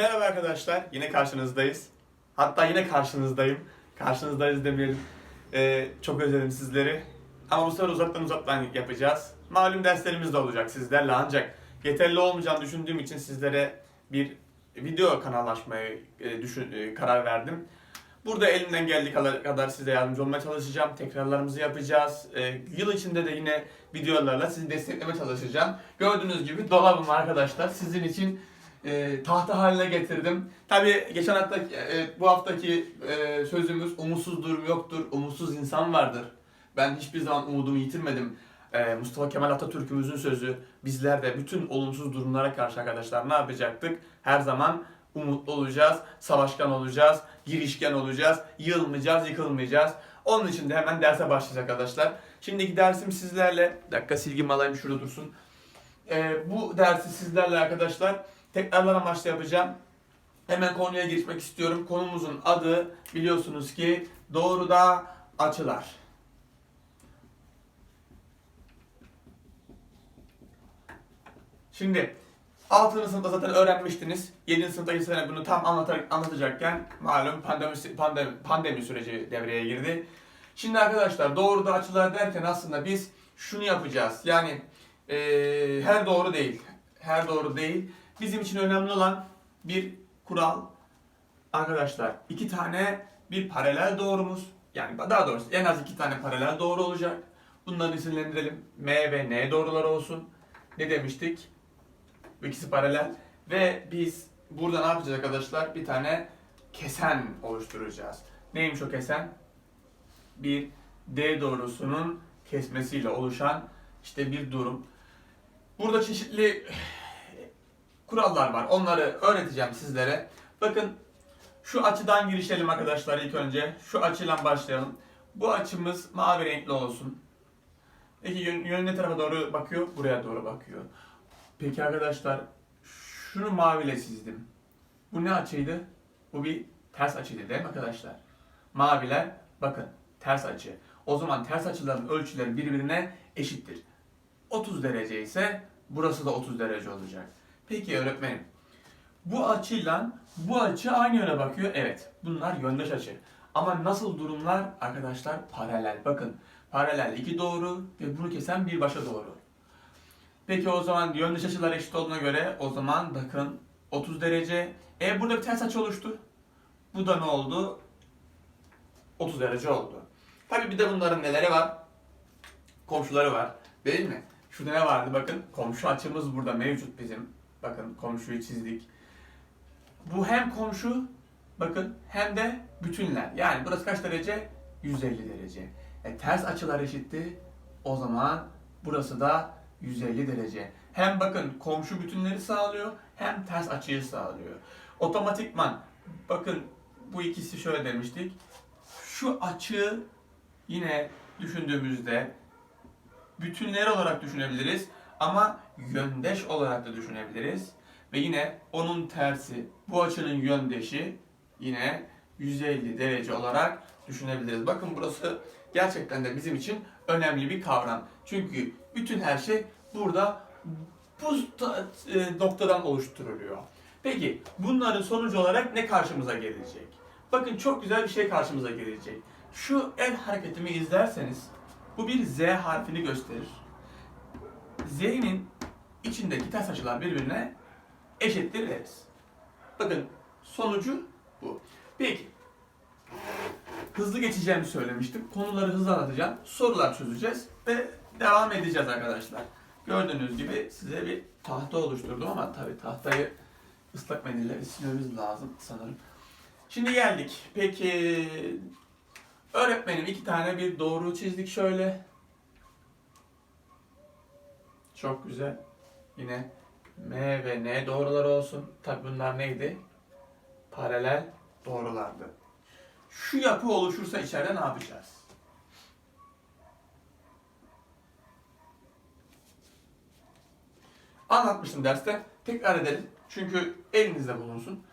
Merhaba arkadaşlar, yine karşınızdayız. Hatta yine karşınızdayım. Karşınızdayız demeyelim. Ee, çok özledim sizleri. Ama bu sefer uzaktan uzaktan yapacağız. Malum derslerimiz de olacak sizlerle ancak yeterli olmayacağını düşündüğüm için sizlere bir video kanallaşmayı e, düşün, e, karar verdim. Burada elimden geldiği kadar, size yardımcı olmaya çalışacağım. Tekrarlarımızı yapacağız. Ee, yıl içinde de yine videolarla sizi desteklemeye çalışacağım. Gördüğünüz gibi dolabım arkadaşlar. Sizin için e, tahta haline getirdim. Tabii geçen hafta e, bu haftaki e, sözümüz umutsuz durum yoktur, umutsuz insan vardır. Ben hiçbir zaman umudumu yitirmedim. E, Mustafa Kemal Atatürk'ümüzün sözü. Bizler de bütün olumsuz durumlara karşı arkadaşlar ne yapacaktık? Her zaman umutlu olacağız, savaşkan olacağız, girişken olacağız, yılmayacağız, yıkılmayacağız. Onun için de hemen derse başlayacağız arkadaşlar. Şimdiki dersim sizlerle, dakika silgimi alayım şurada dursun. Ee, bu dersi sizlerle arkadaşlar tekrarlar amaçlı yapacağım. Hemen konuya geçmek istiyorum. Konumuzun adı biliyorsunuz ki doğruda açılar. Şimdi 6. sınıfta zaten öğrenmiştiniz. 7. sınıfta ise bunu tam anlatarak, anlatacakken malum pandemi, pandemi, pandemi süreci devreye girdi. Şimdi arkadaşlar doğruda açılar derken aslında biz şunu yapacağız. Yani eee, her doğru değil. Her doğru değil. Bizim için önemli olan bir kural. Arkadaşlar iki tane bir paralel doğrumuz. Yani daha doğrusu en az iki tane paralel doğru olacak. Bunları isimlendirelim. M ve N doğruları olsun. Ne demiştik? Bu ikisi paralel. Ve biz burada ne yapacağız arkadaşlar? Bir tane kesen oluşturacağız. Neymiş o kesen? Bir D doğrusunun kesmesiyle oluşan işte bir durum. Burada çeşitli kurallar var. Onları öğreteceğim sizlere. Bakın şu açıdan girişelim arkadaşlar ilk önce. Şu açıyla başlayalım. Bu açımız mavi renkli olsun. Peki yön, ne tarafa doğru bakıyor? Buraya doğru bakıyor. Peki arkadaşlar şunu maviyle çizdim. Bu ne açıydı? Bu bir ters açıydı değil mi arkadaşlar? Maviler bakın ters açı. O zaman ters açıların ölçüleri birbirine eşittir. 30 derece ise burası da 30 derece olacak. Peki öğretmenim bu açıyla bu açı aynı yöne bakıyor. Evet bunlar yöndeş açı. Ama nasıl durumlar arkadaşlar paralel. Bakın paralel iki doğru ve bunu kesen bir başa doğru. Peki o zaman yöndeş açılar eşit olduğuna göre o zaman bakın 30 derece. E burada bir ters açı oluştu. Bu da ne oldu? 30 derece oldu. Tabi bir de bunların neleri var? Komşuları var. Değil mi? Şurada ne vardı? Bakın komşu açımız burada mevcut bizim. Bakın komşuyu çizdik. Bu hem komşu bakın hem de bütünler. Yani burası kaç derece? 150 derece. E, ters açılar eşitti. O zaman burası da 150 derece. Hem bakın komşu bütünleri sağlıyor hem ters açıyı sağlıyor. Otomatikman bakın bu ikisi şöyle demiştik. Şu açı yine düşündüğümüzde bütünler olarak düşünebiliriz ama yöndeş olarak da düşünebiliriz. Ve yine onun tersi, bu açının yöndeşi yine 150 derece olarak düşünebiliriz. Bakın burası gerçekten de bizim için önemli bir kavram. Çünkü bütün her şey burada bu e, noktadan oluşturuluyor. Peki bunların sonucu olarak ne karşımıza gelecek? Bakın çok güzel bir şey karşımıza gelecek. Şu el hareketimi izlerseniz bu bir Z harfini gösterir. Z'nin içindeki ters açılar birbirine eşittir deriz. Bakın sonucu bu. Peki. Hızlı geçeceğimi söylemiştim. Konuları hızlı anlatacağım. Sorular çözeceğiz ve devam edeceğiz arkadaşlar. Gördüğünüz gibi size bir tahta oluşturdum ama tabii tahtayı ıslak mendille silmemiz lazım sanırım. Şimdi geldik. Peki öğretmenim iki tane bir doğru çizdik şöyle. Çok güzel. Yine M ve N doğrular olsun. Tabi bunlar neydi? Paralel doğrulardı. Şu yapı oluşursa içeride ne yapacağız? Anlatmıştım derste. Tekrar edelim. Çünkü elinizde bulunsun.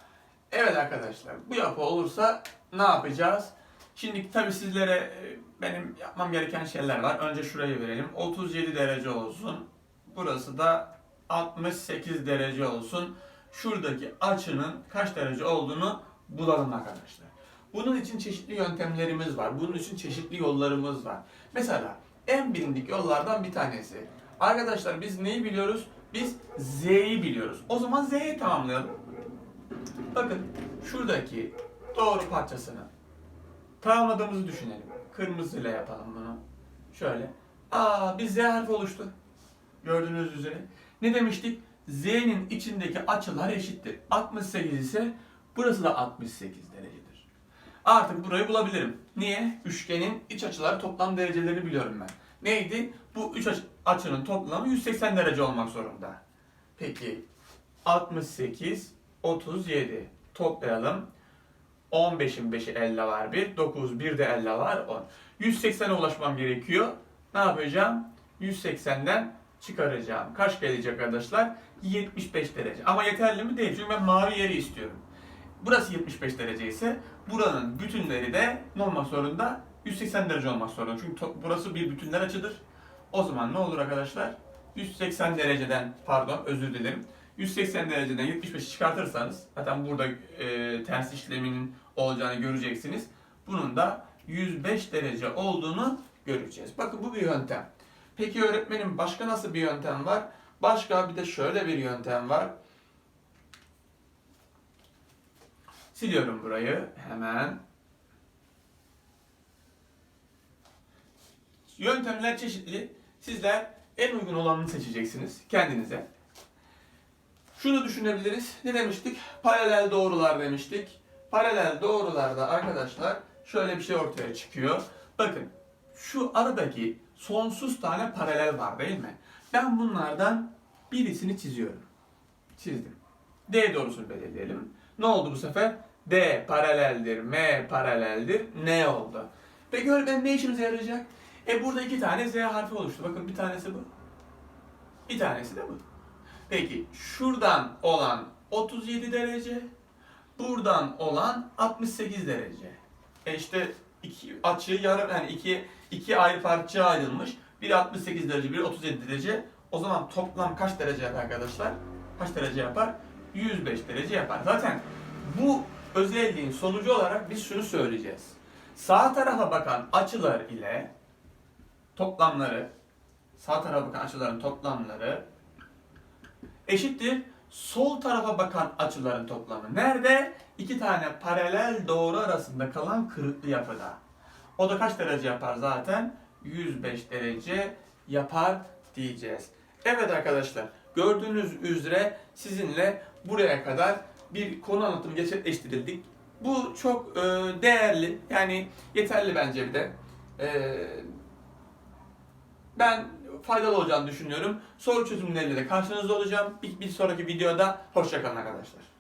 Evet arkadaşlar bu yapı olursa ne yapacağız? Şimdi tabi sizlere e, benim yapmam gereken şeyler var. Önce şurayı verelim. 37 derece olsun. Burası da 68 derece olsun. şuradaki açının kaç derece olduğunu bulalım arkadaşlar. Bunun için çeşitli yöntemlerimiz var. Bunun için çeşitli yollarımız var. Mesela en bilindik yollardan bir tanesi. Arkadaşlar biz neyi biliyoruz? Biz Z'yi biliyoruz. O zaman Z'yi tamamlayalım. Bakın şuradaki doğru parçasını tamamladığımızı düşünelim. Kırmızıyla yapalım bunu. Şöyle. Aa bir Z harfi oluştu. Gördüğünüz üzere. Ne demiştik? Z'nin içindeki açılar eşittir. 68 ise burası da 68 derecedir. Artık burayı bulabilirim. Niye? Üçgenin iç açıları toplam dereceleri biliyorum ben. Neydi? Bu üç aç- açının toplamı 180 derece olmak zorunda. Peki 68, 37 toplayalım. 15'in 5'i 50 var 1, 9, 1 de 50 var 10. 180'e ulaşmam gerekiyor. Ne yapacağım? 180'den çıkaracağım. Kaç gelecek arkadaşlar? 75 derece. Ama yeterli mi? Değil. Çünkü ben mavi yeri istiyorum. Burası 75 derece ise buranın bütünleri de ne olmak zorunda? 180 derece olmak zorunda. Çünkü burası bir bütünler açıdır. O zaman ne olur arkadaşlar? 180 dereceden pardon özür dilerim. 180 dereceden 75'i çıkartırsanız zaten burada e, ters işleminin olacağını göreceksiniz. Bunun da 105 derece olduğunu göreceğiz. Bakın bu bir yöntem. Peki öğretmenim başka nasıl bir yöntem var? Başka bir de şöyle bir yöntem var. Siliyorum burayı hemen. Yöntemler çeşitli. Sizler en uygun olanını seçeceksiniz kendinize. Şunu düşünebiliriz. Ne demiştik? Paralel doğrular demiştik. Paralel doğrularda arkadaşlar şöyle bir şey ortaya çıkıyor. Bakın şu aradaki sonsuz tane paralel var değil mi? Ben bunlardan birisini çiziyorum. Çizdim. D doğrusunu belirleyelim. Ne oldu bu sefer? D paraleldir, M paraleldir, N oldu. Peki öğretmenim ne işimize yarayacak? E burada iki tane Z harfi oluştu. Bakın bir tanesi bu. Bir tanesi de bu. Peki şuradan olan 37 derece, buradan olan 68 derece. E işte iki açı yarım yani iki, iki ayrı parçaya ayrılmış. Biri 68 derece, biri 37 derece. O zaman toplam kaç derece yapar arkadaşlar? Kaç derece yapar? 105 derece yapar. Zaten bu özelliğin sonucu olarak biz şunu söyleyeceğiz. Sağ tarafa bakan açılar ile toplamları, sağ tarafa bakan açıların toplamları eşittir sol tarafa bakan açıların toplamı. Nerede? İki tane paralel doğru arasında kalan kırıklı yapıda. O da kaç derece yapar zaten? 105 derece yapar diyeceğiz. Evet arkadaşlar gördüğünüz üzere sizinle buraya kadar bir konu anlatımı gerçekleştirildik. Bu çok e, değerli yani yeterli bence bir de. E, ben faydalı olacağını düşünüyorum. Soru çözümleriyle de karşınızda olacağım. Bir, bir sonraki videoda hoşçakalın arkadaşlar.